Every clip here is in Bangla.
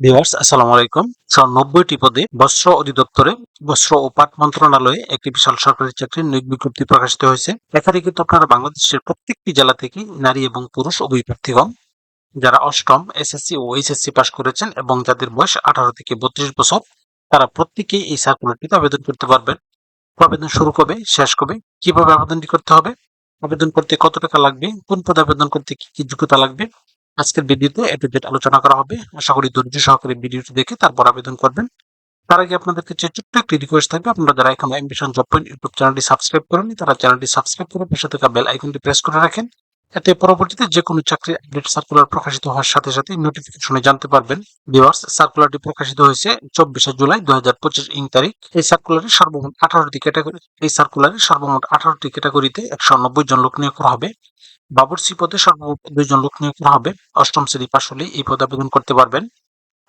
ভিউয়ার্স আসসালামু আলাইকুম। নব্বইটি পদে বস্ত্র অধিদপ্তরে বস্ত্র ও পাট মন্ত্রণালয়ে একটি বিশাল সরকারি চাকরির নিয়োগ বিজ্ঞপ্তি প্রকাশিত হয়েছে। এখানে কিন্তু আপনারা বাংলাদেশের প্রত্যেকটি জেলা থেকে নারী এবং পুরুষ উভয় প্রার্থীগণ যারা অষ্টম এসএসসি ও এইচএসসি পাশ করেছেন এবং যাদের বয়স আঠারো থেকে বত্রিশ বছর, তারা প্রত্যেকেই এই সার্কুলারটিতে আবেদন করতে পারবেন। আবেদন শুরু কবে, শেষ কবে, কীভাবে আবেদনটি করতে হবে, আবেদন করতে কত টাকা লাগবে, কোন পদে আবেদন করতে কি কি যোগ্যতা লাগবে আজকের ভিডিওতে এ টু জেড আলোচনা করা হবে। আশা করি ধৈর্য সহকারে ভিডিওটি দেখে তারপর আবেদন করবেন। তার আগে আপনাদের কাছে ছোট্ট একটি রিকোয়েস্ট থাকবে, আপনারা যারা এখন অ্যাম্বিশন জব পয়েন্ট ইউটিউব চ্যানেলটি সাবস্ক্রাইব করেন তারা চ্যানেলটি সাবস্ক্রাইব করে পাশে থাকা বেল আইকনটি প্রেস করে রাখেন। এতে পরবর্তীতে যে কোনো চাকরির আপডেট সার্কুলার প্রকাশিত হওয়ার সাথে সাথে নোটিফিকেশনে জানতে পারবেন। ভিউয়ার্স সার্কুলারটি প্রকাশিত হয়েছে চব্বিশে জুলাই দুই হাজার পঁচিশ ইং তারিখ। এই সার্কুলারে সর্বমোট আঠারোটি ক্যাটাগরি এই সার্কুলারে সর্বমোট আঠারোটি ক্যাটাগরিতে একশো নব্বই জন লোক নিয়োগ করা হবে। বাবুর্চি পদে সর্বমোট দুইজন লোক নিয়োগ করা হবে। অষ্টম শ্রেণি পাশ হলে এই পদে আবেদন করতে পারবেন।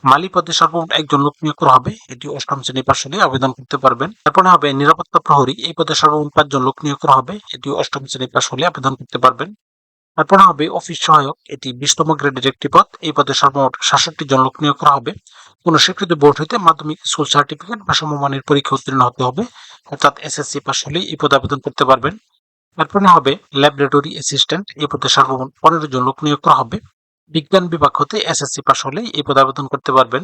মালি পদে সর্বমোট একজন লোক নিয়োগ করা হবে। এটি অষ্টম শ্রেণি পাশ হলে আবেদন করতে পারবেন। তারপরে হবে নিরাপত্তা প্রহরী। এই পদে সর্বমোট পাঁচজন লোক নিয়োগ করা হবে। এটি অষ্টম শ্রেণি পাশ হলে আবেদন করতে পারবেন। তারপরে হবে অফিস সহায়ক। এটি বিশতম গ্রেডের একটি পদ। এই পদে সর্বমোট সাতষট্টি জন লোক নিয়োগ করা হবে। কোন স্বীকৃত বোর্ড হইতে মাধ্যমিক স্কুল সার্টিফিকেট বা সমমানের পরীক্ষা উত্তীর্ণ হতে হবে। অর্থাৎ এসএসসি পাশ হলেই এই পদে আবেদন করতে পারবেন। তারপরে হবে ল্যাবরেটরি অ্যাসিস্ট্যান্ট। এই পদে সর্বমোট পনেরো জন লোক নিয়োগ করা হবে। বিজ্ঞান বিভাগ হতে এসএসসি পাশ হলেই এই পদে আবেদন করতে পারবেন।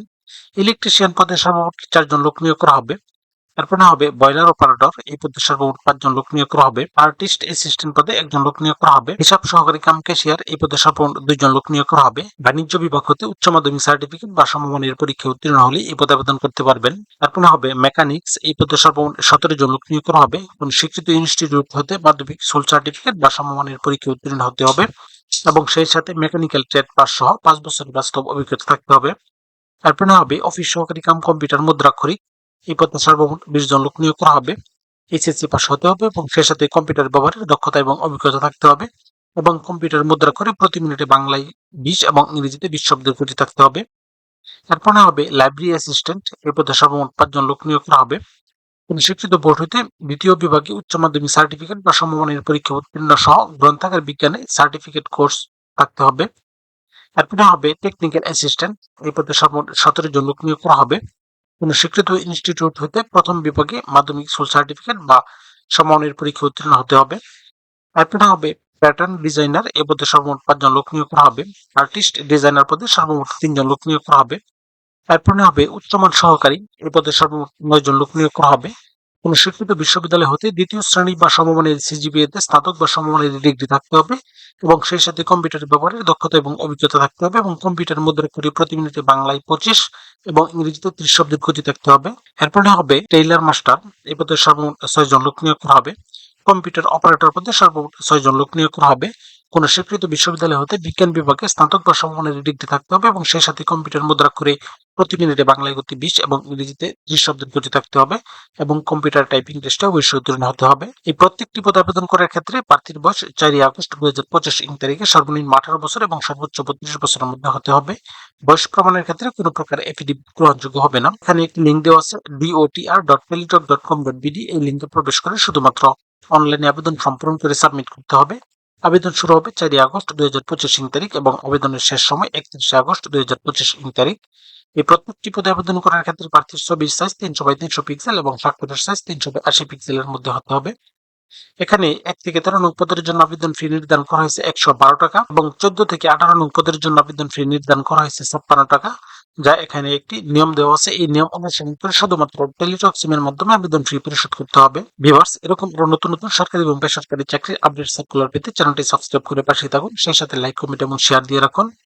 ইলেকট্রিশিয়ান পদে সর্বমোট চারজন লোক নিয়োগ করা হবে। তারপরে হবে বয়লার অপারেটর। এই পদে সর্বমোট পাঁচজন লোক নিয়োগ করা হবে। আর্টিস্ট অ্যাসিস্ট্যান্ট পদে একজন লোক নিয়োগ করা হবে। হিসাব সহকারী কাম ক্যাশিয়ার এই পদে সর্বমোট দুইজন লোক নিয়োগ করা হবে। বাণিজ্য বিভাগ হতে উচ্চ মাধ্যমিক সার্টিফিকেট বা সমমানের পরীক্ষা উত্তীর্ণ হলে এই পদে আবেদন করতে পারবেন। তারপরে হবে মেকানিক্স এই পদে সর্বমোট সতেরো জন লোক নিয়োগ করা হবে। কোন স্বীকৃত ইনস্টিটিউট হতে মাধ্যমিক সোল সার্টিফিকেট বা সমমানের পরীক্ষায় উত্তীর্ণ হতে হবে। এবং সেই সাথে মেকানিক্যাল ট্রেড পাস সহ পাঁচ বছরের বাস্তব অভিজ্ঞতা থাকতে হবে। তারপরে হবে অফিস সহকারী কাম কম্পিউটার মুদ্রাক্ষরিক। এই পদে সর্বমোট বিশ জন লোক নিয়োগ করা হবে। এইচএসসি পাস হতে হবে এবং সেই সাথে কম্পিউটার ব্যবহারের দক্ষতা এবং অভিজ্ঞতা থাকতে হবে এবং কম্পিউটার মুদ্রা করে প্রতি মিনিটে বাংলায় বিশ এবং ইংরেজিতে বিশ শব্দের গতি থাকতে হবে। তারপরে হবে লাইব্রেরি অ্যাসিস্ট্যান্ট। এই পদে সর্বমোট পাঁচজন লোক নিয়োগ করা হবে। কোন শিক্ষিত বোর্ড হইতে দ্বিতীয় বিভাগে উচ্চ মাধ্যমিক সার্টিফিকেট বা সমমানের পরীক্ষা উত্তীর্ণ সহ গ্রন্থাগার বিজ্ঞানে সার্টিফিকেট কোর্স থাকতে হবে। তারপরে হবে টেকনিক্যাল অ্যাসিস্ট্যান্ট। এই পদে সর্বমোট সতেরো জন লোক নিয়োগ করা হবে। কোন স্বীকৃত ইনস্টিটিউট হতে প্রথম বিভাগে মাধ্যমিক স্কুল সার্টিফিকেট বা সমমানের পরীক্ষা উত্তীর্ণ হতে হবে। তারপরে হবে প্যাটার্ন ডিজাইনার এ পদে সর্বমোট পাঁচজন লোক নিয়োগ করা হবে। আর্টিস্ট ডিজাইনার পদে সর্বমোট তিনজন লোক নিয়োগ করা হবে। তারপরে হবে উচ্চমান সহকারী এ পদে সর্বমোট নয়জন লোক নিয়োগ করা হবে। কোন স্বীকৃত বিশ্ববিদ্যালয় হতে দ্বিতীয় শ্রেণি বা সমমানের সিজিপিএ তে স্নাতক বা সমমানের ডিগ্রি থাকতে হবে এবং সেই সাথে কম্পিউটার ব্যবহারের দক্ষতা এবং অভিজ্ঞতা থাকতে হবে এবং কম্পিউটার মুদ্রা করে প্রতি মিনিটে বাংলায় পঁচিশ এবং ইংরেজিতে ত্রিশ শব্দের গতি থাকতে হবে। এরপরে হবে টেইলার মাস্টার এই পদে সর্বমোট ছয় জন লোক নিয়োগ করা হবে। কম্পিউটার অপারেটর পদে সর্বমোট ছয় জন লোক নিয়োগ করা হবে। কোন স্বীকৃত বিশ্ববিদ্যালয় হতে বিজ্ঞান বিভাগে স্নাতক বা সমমানের ডিগ্রি থাকতে হবে এবং সেই সাথে কম্পিউটার মুদ্রা করে প্রতি মিনিটে বাংলায় গতি বিশ এবং ইংরেজিতে ত্রিশ শব্দের গতি থাকতে হবে এবং কম্পিউটার টাইপিং টেস্টে অবশ্যই উত্তীর্ণ হতে হবে। এই প্রত্যেকটি পদ আবেদন করার ক্ষেত্রে প্রার্থীর বয়স চারই আগস্ট দুই হাজার পঁচিশ ইং তারিখে সর্বনিম্ন আঠারো বছর এবং সর্বোচ্চ বত্রিশ বছরের মধ্যে হতে হবে। বয়স প্রমাণের ক্ষেত্রে কোনো প্রকার এফিডেভিট গ্রহণযোগ্য হবে না। এখানে একটি লিঙ্ক দেওয়া আছে DOTR dot Teletalk dot com dot BD এই লিঙ্কে প্রবেশ করে শুধুমাত্র অনলাইনে আবেদন সম্পূর্ণ করে সাবমিট করতে হবে। আবেদন শুরু হবে চারই আগস্ট দুই হাজার পঁচিশ তারিখ এবং আবেদনের শেষ সময় একত্রিশে আগস্ট দুই হাজার পঁচিশ তারিখ। এই প্রত্যেকটি পদে আবেদন করার ক্ষেত্রে প্রার্থীর ছবির সাইজ তিনশো বাই তিনশো পিক্সেল এবং স্বাক্ষরের সাইজ তিনশো বাই আশি পিক্সেলের মধ্যে হতে হবে। এখানে এক থেকে তেরো নং পদের জন্য আবেদন ফি নির্ধারণ করা হয়েছে একশো বারো টাকা এবং চোদ্দ থেকে আঠারো নং পদের জন্য আবেদন ফি নির্ধারণ করা হয়েছে ছাপ্পান্ন টাকা। যা এখানে একটি নিয়ম দেওয়া আছে। এই নিয়ম অনুসারে শুধুমাত্র টেলিটক সিমের মাধ্যমে আবেদন ফি পরিশোধ করতে হবে। ভিভার্স এরকম আরও নতুন নতুন সরকারি এবং বেসরকারি চাকরির আপডেট সার্কুলার পেতে চ্যানেলটি সাবস্ক্রাইব করে পাশে থাকুন। সেই সাথে লাইক কমেন্ট এবং শেয়ার দিয়ে রাখুন।